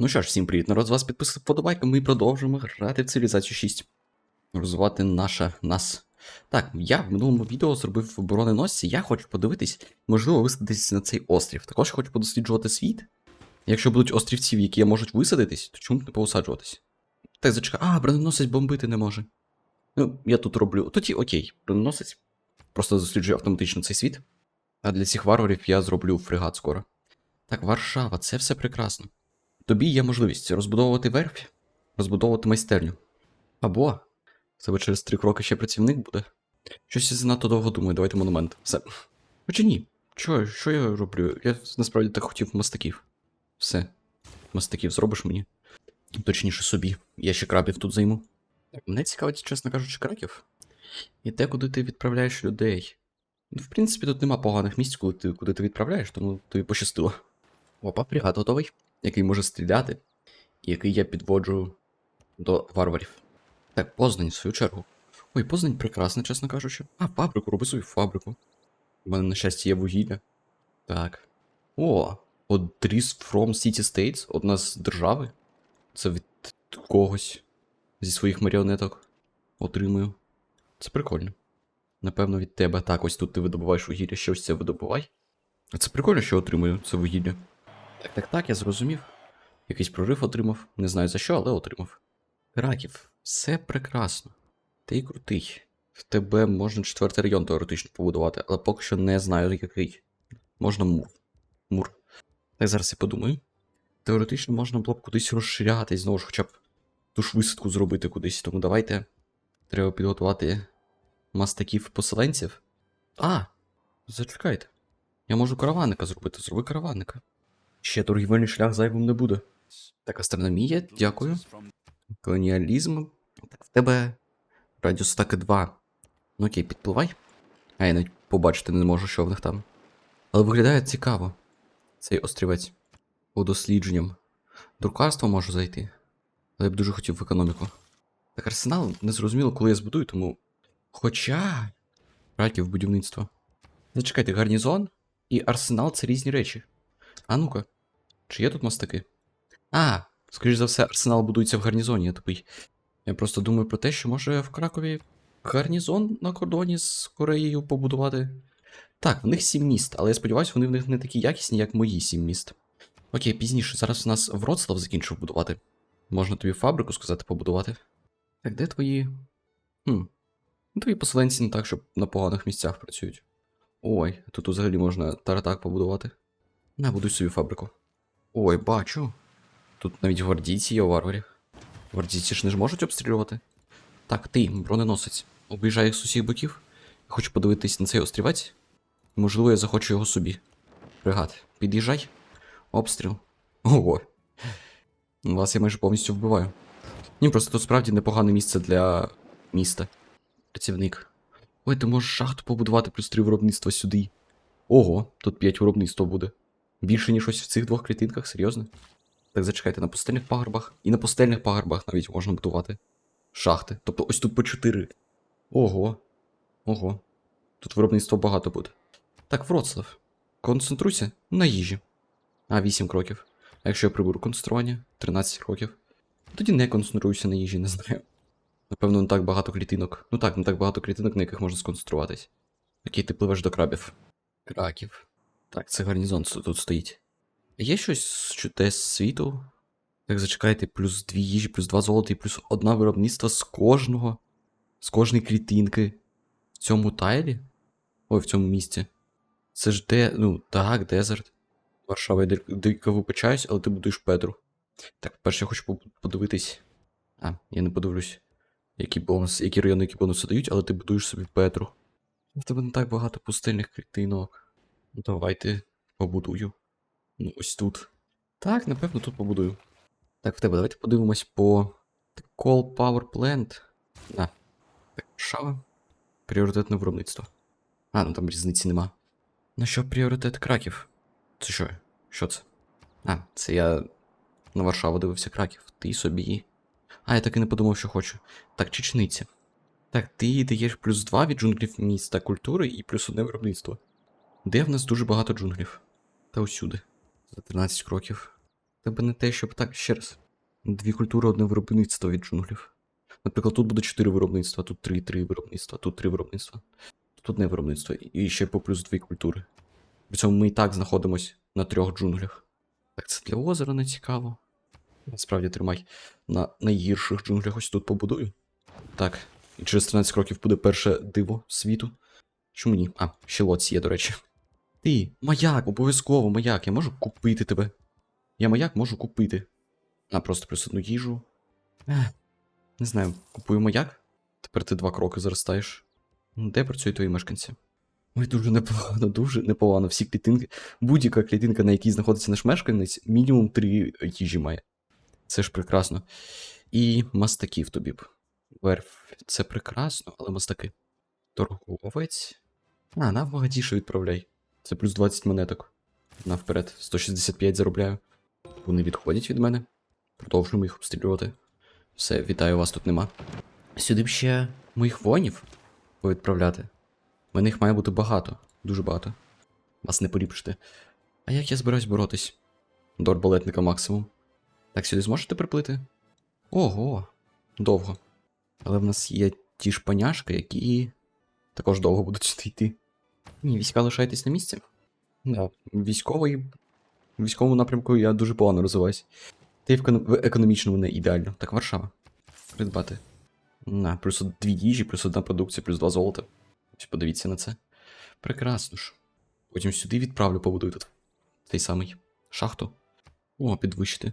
Ну що ж, всім привіт, народ, з вас підписав подобайка, ми продовжуємо грати в цивілізацію 6. Розвивати наша нас. Так, я в минулому відео зробив обороненосці, я хочу подивитись, можливо, висадитись на цей острів. Також хочу подосліджувати світ. Якщо будуть острівці, в які можуть висадитись, то чому б не поусаджуватись? Так, зачекай, а, броненосець бомбити не може. Ну, я тут роблю. Тоді окей, броненосець. Просто досліджую автоматично цей світ. А для цих варварів я зроблю фрегат скоро. Так, Варшава, це все прекрасно. Тобі є можливість розбудовувати верфь, розбудовувати майстерню. Або в тебе через три кроки ще працівник буде. Щось я занадто довго думаю, давайте монумент. Все. Хоча ні. Що, що я роблю? Я насправді так хотів мастаків. Все. Мастаків зробиш мені. Точніше собі. Я ще крабів тут займу. Мене цікавить, чесно кажучи, краків. І те, куди ти відправляєш людей. Ну, в принципі, тут нема поганих місць, коли ти, куди ти відправляєш, тому тобі пощастило. Опа, бригад готовий, який може стріляти, і який я підводжу до варварів. Так, Познань, в свою чергу. Ой, Познань прекрасна, чесно кажучи. А, фабрику, роби свою фабрику. У мене, на щастя, є вугілля. Так. О, Address from City States, одна з держави. Це від когось зі своїх маріонеток отримую. Це прикольно. Напевно, від тебе. Так, ось тут ти видобуваєш вугілля, ще ось це видобувай. А це прикольно, що отримую це вугілля. Так, так, так, я зрозумів. Якийсь прорив отримав. Не знаю за що, але отримав. Раків, все прекрасно. Ти крутий. В тебе можна четвертий район теоретично побудувати, але поки що не знаю який. Можна мур. Мур. Так зараз я подумаю. Теоретично можна було б кудись розширятись, знову ж хоча б ту ж висадку зробити кудись. Тому давайте. Треба підготувати мастаків поселенців. А! Зачекайте. Я можу караванника зробити, зроби караванника. Ще торгівельний шлях зайвим не буде. Так, астрономія, дякую. Колоніалізм. Так, в тебе радіус стаки 2. Ну окей, підпливай. А я навіть побачити не можу, що в них там. Але виглядає цікаво. Цей острівець. По дослідженням. Друкарство можу зайти. Але я б дуже хотів в економіку. Так, арсенал не зрозуміло, коли я збудую, тому. Хоча. Раків будівництво. Зачекайте, гарнізон і арсенал це різні речі. А ну-ка, чи є тут мостаки? А, скоріш за все, арсенал будується в гарнізоні, я тупий. Я просто думаю про те, що може в Кракові гарнізон на кордоні з Кореєю побудувати. Так, в них сім міст, але я сподіваюся, вони в них не такі якісні, як мої сім міст. Окей, пізніше, зараз у нас Вроцлав закінчив будувати. Можна тобі фабрику сказати побудувати. Так, де твої. Хм. Ну, Твої поселенці не так, щоб на поганих місцях працюють. Ой, тут взагалі можна таратак побудувати. На, будуй собі фабрику. Ой, бачу. Тут навіть гвардійці є у варварів. Гвардійці ж не ж можуть обстрілювати. Так, ти, броненосець, об'їжджай їх з усіх боків. Я хочу подивитись на цей острівець. Можливо, я захочу його собі. Фрегат, під'їжджай. Обстріл. Ого. Вас я майже повністю вбиваю. Ні, просто тут справді непогане місце для міста. Працівник. Ой, ти можеш шахту побудувати плюс три виробництва сюди. Ого, тут 5 виробництва буде. Більше, ніж ось в цих двох клітинках, серйозно? Так зачекайте, на пустельних пагорбах і на пустельних пагорбах навіть можна будувати шахти. Тобто ось тут по 4. Ого. Ого. Тут виробництва багато буде. Так, Вроцлав. Концентруйся на їжі. А, 8 кроків. А якщо я приберу концентрування? 13 кроків. Тоді не концентруюся на їжі, не знаю. Напевно, не так багато клітинок. Ну так, не так багато клітинок, на яких можна сконцентруватись. Окей, ти пливеш до крабів. Краків. Так, це гарнізон тут стоїть. Є щось з чудес світу? Так, зачекайте, плюс дві їжі, плюс два золота і плюс одна виробництва з кожного. З кожної клітинки. В цьому тайлі? Ой, в цьому місці. Це ж де. Ну, так, дезерт. Варшава, я дик- дико вибачаюсь, але ти будуєш Петру. Так, перше я хочу подивитись. А, я не подивлюсь, які бонуси, які райони, які бонуси дають, але ти будуєш собі Петру. В тебе не так багато пустельних клітинок. Ну, давайте побудую. Ну, ось тут. Так, напевно, тут побудую. Так, в тебе давайте подивимось по Coal Power Plant. А. Так, Шава. Пріоритетне виробництво. А, ну там різниці нема. На що пріоритет краків? Це що? Що це? А, це я на Варшаву дивився краків. Ти собі. А, я так і не подумав, що хочу. Так, чечниця. Так, ти даєш плюс 2 від джунглів міста культури і плюс одне виробництво. Де в нас дуже багато джунглів? Та усюди. За 13 кроків. тебе не те, щоб так ще раз. Дві культури, одне виробництво від джунглів. Наприклад, тут буде 4 виробництва, тут 3, 3 виробництва, тут 3 виробництва. Тут одне виробництво. І ще по плюс дві культури. При цьому ми і так знаходимось на трьох джунглях. Так, це для озера не цікаво. Насправді тримай. На найгірших джунглях ось тут побудую. Так, і через 13 років буде перше диво світу. Чому ні? А, ще лоць є, до речі. Ти, маяк, обов'язково маяк. Я можу купити тебе. Я маяк можу купити. А, просто плюс одну їжу. Не знаю, купую маяк. Тепер ти два кроки заростаєш. Ну, Де працюють твої мешканці? Ой, дуже непогано, дуже непогано. Всі клітинки. Будь-яка клітинка, на якій знаходиться наш мешканець, мінімум три їжі має. Це ж прекрасно. І мастаків тобі б. Верф, це прекрасно, але мастаки. Торговець. А, на Магадішу відправляй. Це плюс 20 монеток. На вперед. 165 заробляю. Вони відходять від мене. Продовжуємо їх обстрілювати. Все, вітаю, вас тут нема. Сюди б ще моїх воїнів повідправляти. Мене їх має бути багато. Дуже багато. Вас не поліпшити. А як я збираюсь боротись? До арбалетника максимум. Так, сюди зможете приплити? Ого, довго. Але в нас є ті ж паняшки, які також довго будуть йти. Ні, війська лишайтесь на місці. Да, військовий. В військовому напрямку я дуже погано розвиваюсь. Та й в, економ... в економічному не ідеально. Так, Варшава. Придбати. На, плюс дві їжі, плюс одна продукція, плюс два золота. Ось подивіться на це. Прекрасно ж. Потім сюди відправлю, побудую тут. Той самий. Шахту. О, підвищити.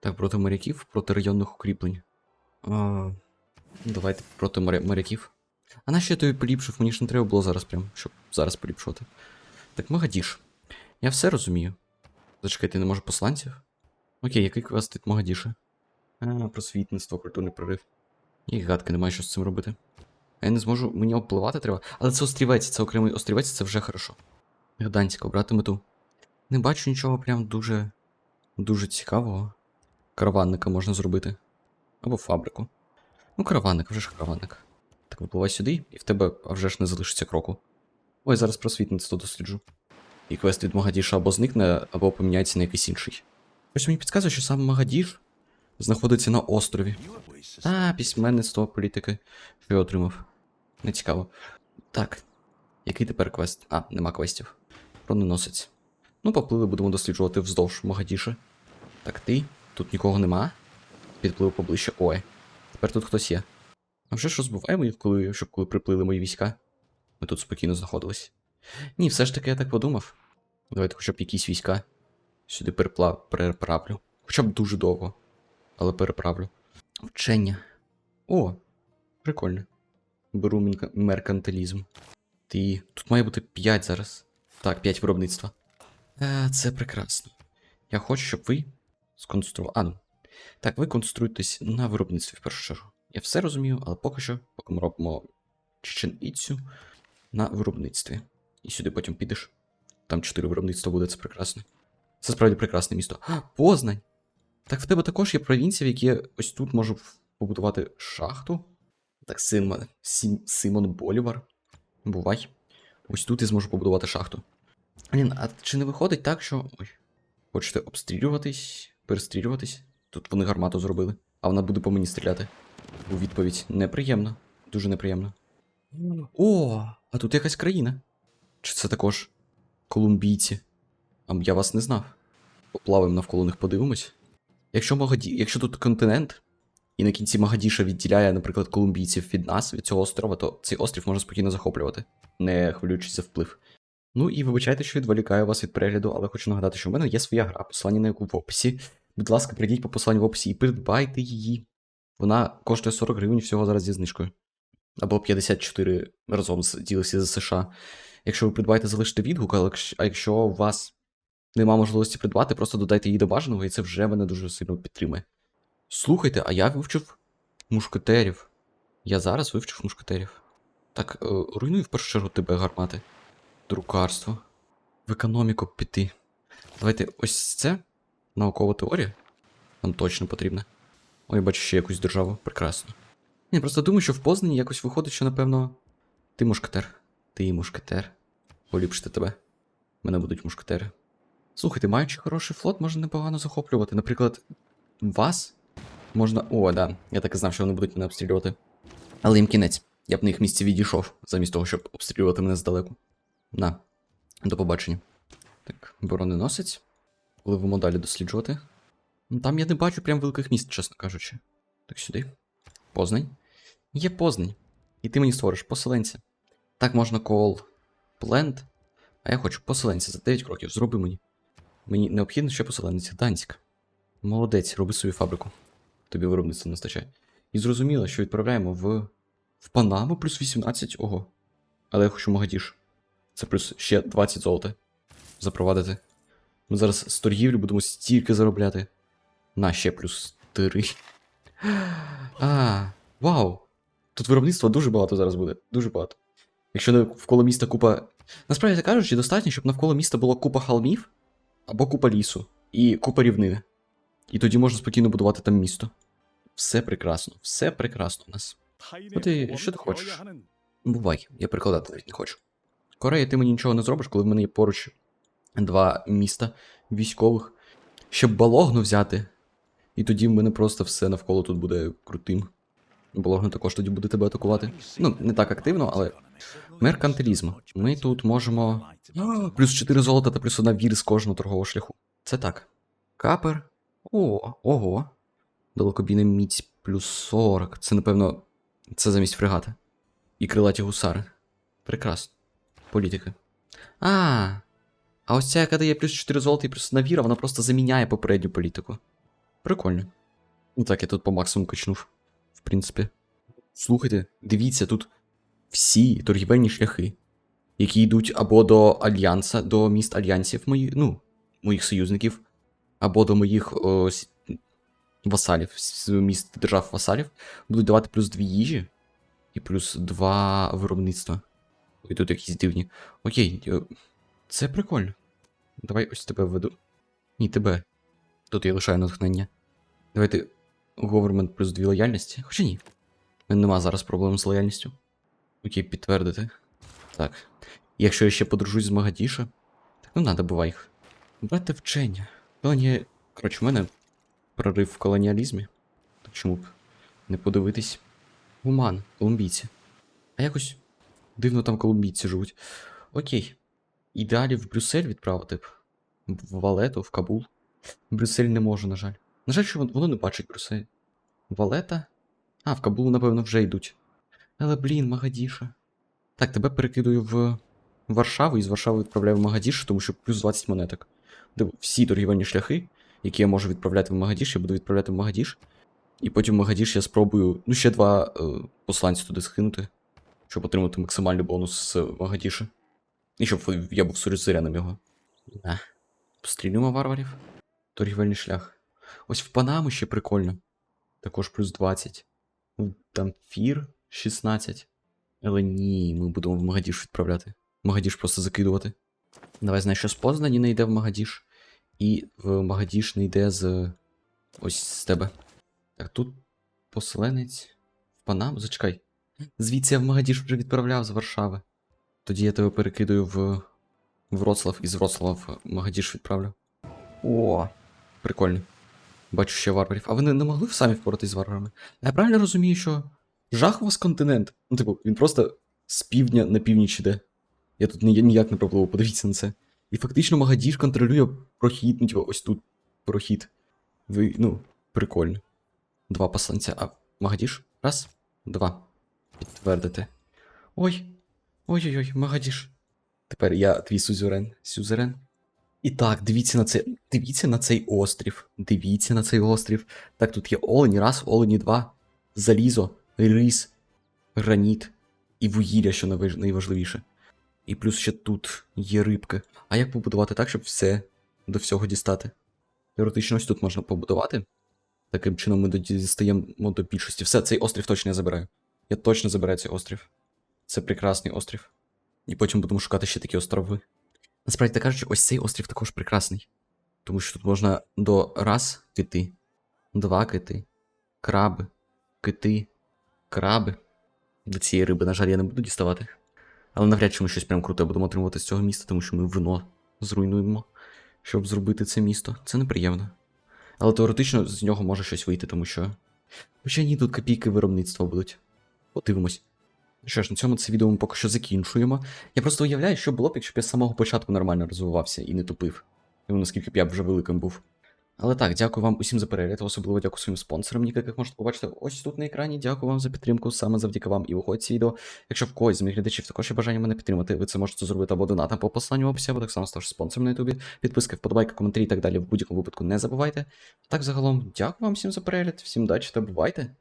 Так, проти моряків, проти районних укріплень. А, давайте проти моря... моряків. А нащо я тобі поліпшив? Мені ж не треба було зараз прям, щоб зараз поліпшувати. Так, Магадіш. Я все розумію. Зачекай, ти не можеш посланців? Окей, який квест від Магадіша? А, просвітництво, культурний прорив. І гадки немає що з цим робити. А я не зможу, мені обпливати треба. Але це острівець, це окремий острівець, це вже хорошо. Гданська, обрати мету. Не бачу нічого прям дуже. дуже цікавого. Караванника можна зробити. Або фабрику. Ну, караванник, вже ж караванник. Так, випливай сюди, і в тебе а вже ж не залишиться кроку. Ой, зараз просвітництво досліджу. І квест від Магадіша або зникне, або поміняється на якийсь інший. Ось мені підказує, що сам Магадіш знаходиться на острові. А, письменництво політики. Що я отримав? Не цікаво. Так. Який тепер квест? А, нема квестів. Броненосець. Ну, поплили, будемо досліджувати вздовж Магадіша. Так, ти? Тут нікого нема. Підплив поближче. Ой. Тепер тут хтось є. А вже ж розбиваємо їх, коли, щоб коли приплили мої війська. Ми тут спокійно знаходились. Ні, все ж таки я так подумав. Давайте хоча б якісь війська. Сюди перепла... переправлю. Хоча б дуже довго. Але переправлю. Вчення. О, прикольно. Беру меркантилізм. Ти. Тут має бути 5 зараз. Так, 5 виробництва. Е, це прекрасно. Я хочу, щоб ви сконструювали. А, ну. Так, ви конструйтесь на виробництві в першу чергу. Я все розумію, але поки що, поки ми робимо чечен-іцю на виробництві. І сюди потім підеш. Там 4 виробництва буде, це прекрасно. Це справді прекрасне місто. А, Познань! Так в тебе також є провінція, в якій ось тут можу побудувати шахту. Так, Симон, Сім, Симон Болівар. Бувай. Ось тут я зможу побудувати шахту. Блін, а чи не виходить так, що. Ой. Хочете обстрілюватись, перестрілюватись? Тут вони гармату зробили, а вона буде по мені стріляти. У відповідь неприємно. Дуже неприємно. О, а тут якась країна. Чи це також колумбійці? А я вас не знав. Поплаваємо навколо них, подивимось. Якщо Магаді... якщо тут континент, і на кінці Магадіша відділяє, наприклад, колумбійців від нас, від цього острова, то цей острів можна спокійно захоплювати, не хвилюючись за вплив. Ну і вибачайте, що відволікаю вас від перегляду, але хочу нагадати, що в мене є своя гра, посилання на яку в описі. Будь ласка, прийдіть по посиланню в описі і придбайте її. Вона коштує 40 гривень всього зараз зі знижкою. Або 54 разом з DLC з США. Якщо ви придбаєте, залиште відгук, а якщо у вас нема можливості придбати, просто додайте її до бажаного, і це вже мене дуже сильно підтримує. Слухайте, а я вивчив мушкетерів. Я зараз вивчив мушкетерів. Так, е, руйнуй в першу чергу тебе гармати. Друкарство. В економіку піти. Давайте ось це. Наукова теорія. Нам точно потрібна. Ой, бачу ще якусь державу. Прекрасно. Ні, просто думаю, що в Познані якось виходить, що, напевно. Ти мушкетер. Ти мушкетер. Поліпшити тебе. Мене будуть мушкетери. Слухайте, маючи хороший флот, можна непогано захоплювати. Наприклад, вас можна. О, да. Я так і знав, що вони будуть мене обстрілювати. Але їм кінець. Я б на їх місці відійшов, замість того, щоб обстрілювати мене здалеку. На. До побачення. Так, броненосець. Пливемо далі досліджувати. Ну, Там я не бачу прям великих міст, чесно кажучи. Так сюди. Познань. Є Познань. І ти мені створиш поселенця. Так можна кол Пленд. А я хочу поселенця за 9 кроків. Зроби мені. Мені необхідно ще поселенець. Данськ. Молодець, роби свою фабрику. Тобі виробництво не вистачає. І зрозуміло, що відправляємо в. В Панаму плюс 18. Ого. Але я хочу Магадіш. Це плюс ще 20 золота. Запровадити. Ми зараз з торгівлі будемо стільки заробляти. На ще плюс 3. А, вау! Тут виробництва дуже багато зараз буде. Дуже багато. Якщо навколо міста купа. Насправді кажучи, достатньо, щоб навколо міста було купа холмів або купа лісу і купа рівнини. І тоді можна спокійно будувати там місто. Все прекрасно, все прекрасно у нас. От і що ти хочеш? Бувай, я прикладати навіть не хочу. Корея, ти мені нічого не зробиш, коли в мене є поруч два міста військових. Щоб балогну взяти. І тоді в мене просто все навколо тут буде крутим. Балогну також тоді буде тебе атакувати. Ну, не так активно, але. Меркантилізм. Ми тут можемо. А, плюс 4 золота та плюс одна вір з кожного торгового шляху. Це так. Капер. О, ого. Далекобійна міць плюс 40. Це, напевно, це замість фрегата. І крилаті гусари. Прекрасно. Політика. А. А ось ця, яка дає плюс 4 золота і плюс одна віра, вона просто заміняє попередню політику. Прикольно. Ну так, я тут по максимуму качнув. В принципі. Слухайте, дивіться, тут всі торгівельні шляхи, які йдуть або до Альянса, до міст Альянсів мої, ну, моїх союзників, або до моїх о, васалів, міст держав васалів, будуть давати плюс 2 їжі і плюс 2 виробництва. І тут якісь дивні. Окей, е, це прикольно. Давай ось тебе введу. Ні, тебе. Тут я лишаю натхнення. Давайте government плюс 2 лояльності. Хоча ні. Нема зараз проблем з лояльністю. Окей, підтвердити. Так. Якщо я ще подружусь з Магадіша, так ну надо, бувай їх. Брати вчення. Колонія. Коротше, в мене прорив в колоніалізмі. Так чому б не подивитись? Гуман, колумбійці. А якось дивно там колумбійці живуть. Окей. І далі в Брюссель відправити б. В Валету, в Кабул. Брюссель не можу, на жаль. На жаль, що воно не бачить Брюссель. Валета? А, в Кабул, напевно, вже йдуть. Але блін, Магадіша. Так, тебе перекидую в Варшаву і з Варшави відправляю в Магадіш, тому що плюс 20 монеток. Диво, всі торгівельні шляхи, які я можу відправляти в Магадіш, я буду відправляти в Магадіш. І потім в Магадіш я спробую, ну, ще два е, посланці туди скинути, щоб отримати максимальний бонус з Магадіша. І щоб я був сурізиряним його. На. Пострілюємо варварів. Торгівельний шлях. Ось в Панаму ще прикольно. Також плюс 20. Ну, Там фір 16. Але ні, ми будемо в Магадіш відправляти. Магадіш просто закидувати. Давай знаєш, що з Познані не йде в Магадіш. І в Магадіш не йде з. Ось з тебе. Так, тут поселенець. В Панаму. Зачекай. Звідси я в Магадіш вже відправляв з Варшави. Тоді я тебе перекидаю в Вроцлав і з Вроцлава в Магадіш відправлю. О, прикольно. Бачу ще варварів. А вони не могли самі впоратись з варварами? Я правильно розумію, що жах у вас континент. Ну, типу, він просто з півдня на північ іде. Я тут ні- ніяк не пропливу, подивіться на це. І фактично Магадіш контролює прохід, ну, типу, ось тут прохід. Ви, ну, прикольно. Два посланця. А Магадіш? Раз, два. Підтвердити. Ой. Ой-ой-ой, Магадіш. Тепер я твій сюзерен. Сюзерен. І так, дивіться на це. Дивіться на цей острів. Дивіться на цей острів. Так, тут є олені, раз, олені, два. Залізо, рис, граніт і вугілля, що найважливіше. І плюс ще тут є рибки. А як побудувати так, щоб все до всього дістати? Теоретично ось тут можна побудувати. Таким чином ми дістаємо до більшості. Все, цей острів точно я забираю. Я точно забираю цей острів. Це прекрасний острів. І потім будемо шукати ще такі острови. Насправді так кажучи, ось цей острів також прекрасний. Тому що тут можна до раз кити, два кити, краби, кити, краби. До цієї риби, на жаль, я не буду діставати. Але навряд чи ми щось прям круте будемо отримувати з цього міста, тому що ми вино зруйнуємо. щоб зробити це місто. Це неприємно. Але теоретично з нього може щось вийти, тому що. Хоча ні, тут копійки виробництва будуть. Подивимось. Що ж, на цьому це відео ми поки що закінчуємо. Я просто уявляю, що було б, якщо б я з самого початку нормально розвивався і не тупив. І наскільки б я вже великим був. Але так, дякую вам усім за перегляд, особливо дякую своїм спонсорам, яких можете побачити ось тут на екрані. Дякую вам за підтримку, саме завдяки вам і виходить ці відео. Якщо в когось з моїх глядачів також є бажання мене підтримати, ви це можете зробити або донатом по посланню в описі, або так само ставши спонсором на ютубі. Підписки, вподобайки, коментарі і так далі в будь-якому випадку не забувайте. Так, загалом, дякую вам всім за перегляд, всім удачі та бувайте!